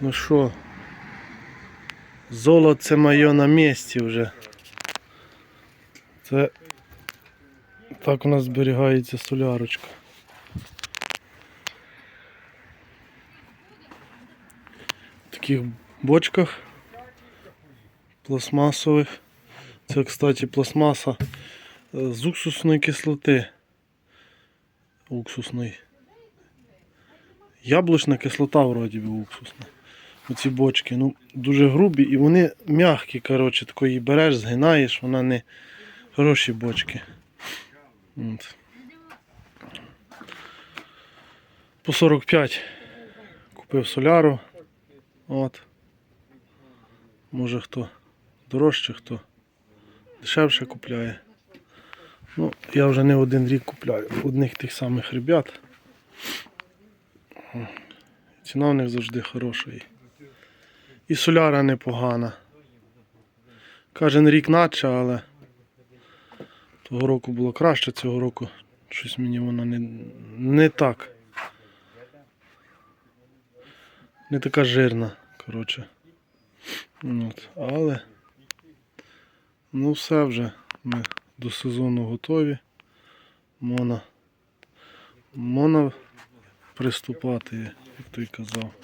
Ну що, золоце моє на місці вже. Це так у нас зберігається солярочка. В таких бочках пластмасових. Це, кстати, пластмаса е, з уксусної кислоти. Уксусної. Яблучна кислота вроді би уксусна. Оці бочки. Ну, дуже грубі і вони м'які, коротше, такої береш, згинаєш, вона не хороші бочки. От. По 45 купив соляру. От. Може хто дорожче, хто дешевше купляє. Ну, я вже не один рік купляю одних тих самих ребят. Ціна в них завжди хороша. І- соляра непогана. Кожен рік наче, але того року було краще, цього року щось мені вона не, не так. Не така жирна, коротше. От. Але ну все вже. Ми до сезону готові. Можна, можна приступати, як той казав.